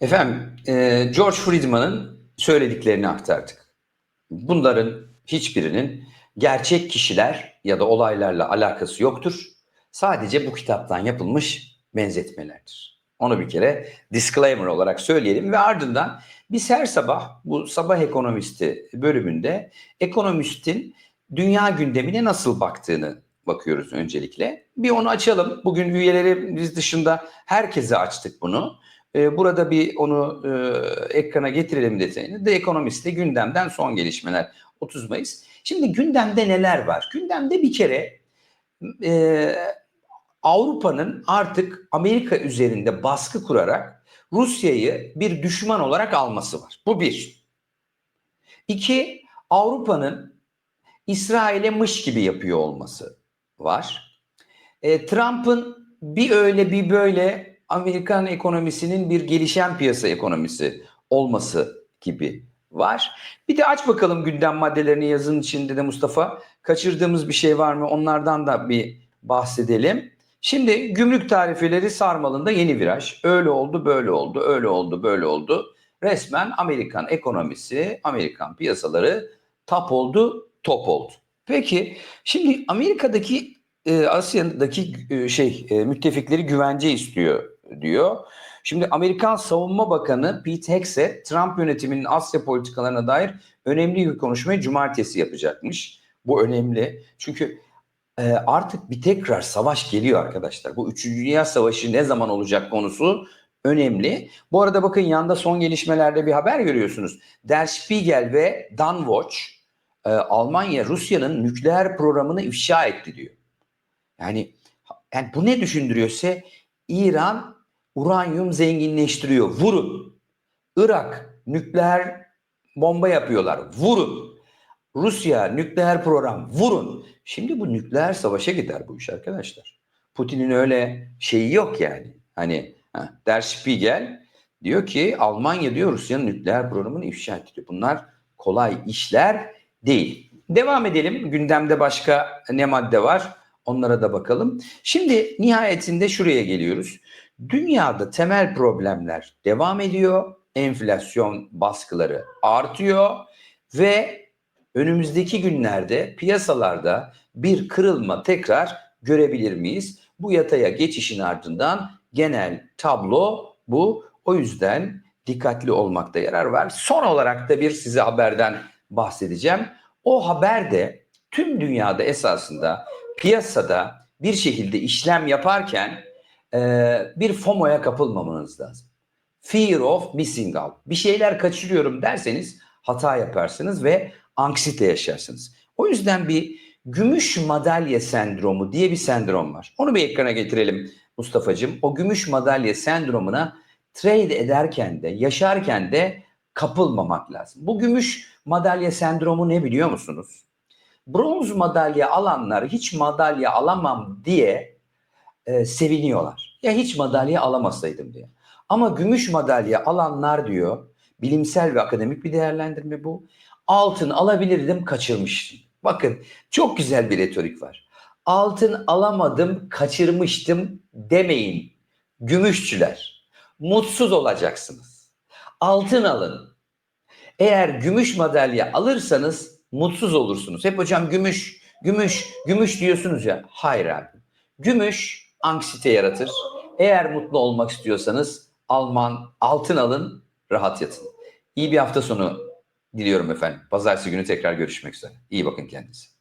Efendim, e, George Friedman'ın söylediklerini aktardık. Bunların hiçbirinin gerçek kişiler ya da olaylarla alakası yoktur. Sadece bu kitaptan yapılmış benzetmelerdir. Onu bir kere disclaimer olarak söyleyelim ve ardından biz her sabah bu sabah ekonomisti bölümünde ekonomistin dünya gündemine nasıl baktığını bakıyoruz öncelikle. Bir onu açalım. Bugün üyelerimiz dışında herkese açtık bunu. Ee, Burada bir onu e, ekrana getirelim detayını. The Economist'te gündemden son gelişmeler 30 Mayıs. Şimdi gündemde neler var? Gündemde bir kere e, Avrupa'nın artık Amerika üzerinde baskı kurarak Rusya'yı bir düşman olarak alması var. Bu bir. İki, Avrupa'nın İsrail'e mış gibi yapıyor olması var. E, Trump'ın bir öyle bir böyle Amerikan ekonomisinin bir gelişen piyasa ekonomisi olması gibi var. Bir de aç bakalım gündem maddelerini yazın içinde de Mustafa. Kaçırdığımız bir şey var mı? Onlardan da bir bahsedelim. Şimdi gümrük tarifeleri sarmalında yeni viraj. Öyle oldu, böyle oldu, öyle oldu, böyle oldu. Resmen Amerikan ekonomisi, Amerikan piyasaları tap oldu, top oldu. Peki şimdi Amerika'daki e, Asya'daki e, şey e, müttefikleri güvence istiyor diyor. Şimdi Amerikan Savunma Bakanı Pete Hegseth Trump yönetiminin Asya politikalarına dair önemli bir konuşmayı cumartesi yapacakmış. Bu önemli. Çünkü e, artık bir tekrar savaş geliyor arkadaşlar. Bu 3. Dünya Savaşı ne zaman olacak konusu önemli. Bu arada bakın yanda son gelişmelerde bir haber görüyorsunuz. Der Spiegel ve Danwatch e, Almanya Rusya'nın nükleer programını ifşa etti diyor. Yani yani bu ne düşündürüyorsa İran uranyum zenginleştiriyor. Vurun. Irak nükleer bomba yapıyorlar. Vurun. Rusya nükleer program. Vurun. Şimdi bu nükleer savaşa gider bu iş arkadaşlar. Putin'in öyle şeyi yok yani. Hani ha, Der Spiegel diyor ki Almanya diyor Rusya'nın nükleer programını ifşa etti. Bunlar kolay işler değil. Devam edelim. Gündemde başka ne madde var? Onlara da bakalım. Şimdi nihayetinde şuraya geliyoruz. Dünyada temel problemler devam ediyor. Enflasyon baskıları artıyor ve önümüzdeki günlerde piyasalarda bir kırılma tekrar görebilir miyiz? Bu yataya geçişin ardından genel tablo bu. O yüzden dikkatli olmakta yarar var. Son olarak da bir size haberden bahsedeceğim. O haber de tüm dünyada esasında piyasada bir şekilde işlem yaparken e, bir FOMO'ya kapılmamanız lazım. Fear of missing out. Bir şeyler kaçırıyorum derseniz hata yaparsınız ve anksiyete yaşarsınız. O yüzden bir gümüş madalya sendromu diye bir sendrom var. Onu bir ekrana getirelim Mustafa'cığım. O gümüş madalya sendromuna trade ederken de yaşarken de kapılmamak lazım. Bu gümüş madalya sendromu ne biliyor musunuz? Bronz madalya alanlar hiç madalya alamam diye e, seviniyorlar. Ya hiç madalya alamasaydım diye. Ama gümüş madalya alanlar diyor, bilimsel ve akademik bir değerlendirme bu. Altın alabilirdim, kaçırmıştım. Bakın çok güzel bir retorik var. Altın alamadım, kaçırmıştım demeyin. Gümüşçüler. Mutsuz olacaksınız. Altın alın. Eğer gümüş madalya alırsanız mutsuz olursunuz. Hep hocam gümüş, gümüş, gümüş diyorsunuz ya. Hayır abi. Gümüş anksiyete yaratır. Eğer mutlu olmak istiyorsanız Alman altın alın, rahat yatın. İyi bir hafta sonu diliyorum efendim. Pazartesi günü tekrar görüşmek üzere. İyi bakın kendinize.